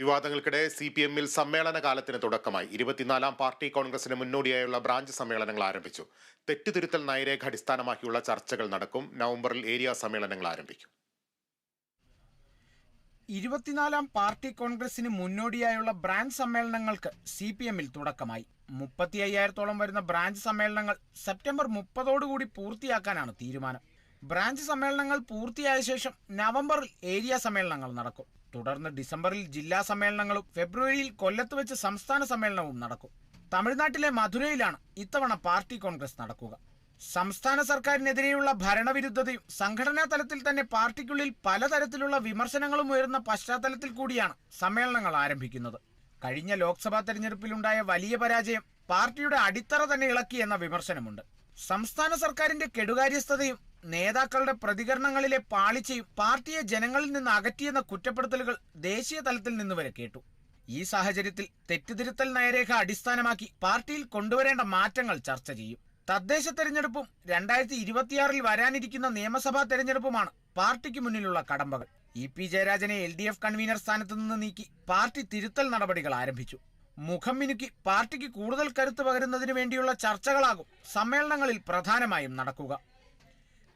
വിവാദങ്ങൾക്കിടെ C P എമ്മിൽ സമ്മേളന കാലത്തിന് തുടക്കമായി. ഇരുപത്തിനാലാം പാർട്ടി കോൺഗ്രസിന് മുന്നോടിയായുള്ള ബ്രാഞ്ച് സമ്മേളനങ്ങൾ ആരംഭിച്ചു. തെറ്റുതിരുത്തൽ നയരേഖ അടിസ്ഥാനമാക്കിയുള്ള ചർച്ചകൾ നടക്കും. നവംബറിൽ ഏരിയ സമ്മേളനങ്ങൾ ആരംഭിക്കും. ഇരുപത്തിനാലാം പാർട്ടി കോൺഗ്രസിന് മുന്നോടിയായുള്ള ബ്രാഞ്ച് സമ്മേളനങ്ങൾക്ക് സി പി എമ്മിൽ തുടക്കമായി. മുപ്പത്തി അയ്യായിരത്തോളം വരുന്ന ബ്രാഞ്ച് സമ്മേളനങ്ങൾ സെപ്റ്റംബർ മുപ്പതോടുകൂടി പൂർത്തിയാക്കാനാണ് തീരുമാനം. ബ്രാഞ്ച് സമ്മേളനങ്ങൾ പൂർത്തിയായ ശേഷം നവംബറിൽ ഏരിയ സമ്മേളനങ്ങൾ നടക്കും. തുടർന്ന് ഡിസംബറിൽ ജില്ലാ സമ്മേളനങ്ങളും ഫെബ്രുവരിയിൽ കൊല്ലത്ത് വെച്ച് സംസ്ഥാന സമ്മേളനവും നടക്കും. തമിഴ്നാട്ടിലെ മധുരയിലാണ് ഇത്തവണ പാർട്ടി കോൺഗ്രസ് നടക്കുക. സംസ്ഥാന സർക്കാരിനെതിരെയുള്ള ഭരണവിരുദ്ധതയും സംഘടനാ തലത്തിൽ തന്നെ പാർട്ടിക്കുള്ളിൽ പലതരത്തിലുള്ള വിമർശനങ്ങളും ഉയർന്ന പശ്ചാത്തലത്തിൽ കൂടിയാണ് സമ്മേളനങ്ങൾ ആരംഭിക്കുന്നത്. കഴിഞ്ഞ ലോക്സഭാ തെരഞ്ഞെടുപ്പിലുണ്ടായ വലിയ പരാജയം പാർട്ടിയുടെ അടിത്തറ തന്നെ ഇളക്കി എന്ന വിമർശനമുണ്ട്. സംസ്ഥാന സർക്കാരിന്റെ കെടുകാര്യസ്ഥതയും നേതാക്കളുടെ പ്രതികരണങ്ങളിലെ പാളിച്ചയും പാർട്ടിയെ ജനങ്ങളിൽ നിന്ന് അകറ്റിയെന്ന കുറ്റപ്പെടുത്തലുകൾ ദേശീയ തലത്തിൽ നിന്ന് വരെ കേട്ടു. ഈ സാഹചര്യത്തിൽ തെറ്റുതിരുത്തൽ നയരേഖ അടിസ്ഥാനമാക്കി പാർട്ടിയിൽ കൊണ്ടുവരേണ്ട മാറ്റങ്ങൾ ചർച്ച ചെയ്യും. തദ്ദേശ തെരഞ്ഞെടുപ്പും രണ്ടായിരത്തി ഇരുപത്തിയാറിൽ വരാനിരിക്കുന്ന നിയമസഭാ തെരഞ്ഞെടുപ്പുമാണ് പാർട്ടിക്ക് മുന്നിലുള്ള കടമ്പകൾ. ഇ പി ജയരാജനെ എൽ ഡി എഫ് കൺവീനർ സ്ഥാനത്ത് നിന്ന് നീക്കി പാർട്ടി തിരുത്തൽ നടപടികൾ ആരംഭിച്ചു. മുഖം മിനുക്കി പാർട്ടിക്ക് കൂടുതൽ കരുത്ത് പകരുന്നതിന് വേണ്ടിയുള്ള ചർച്ചകളാകും സമ്മേളനങ്ങളിൽ പ്രധാനമായും നടക്കുക.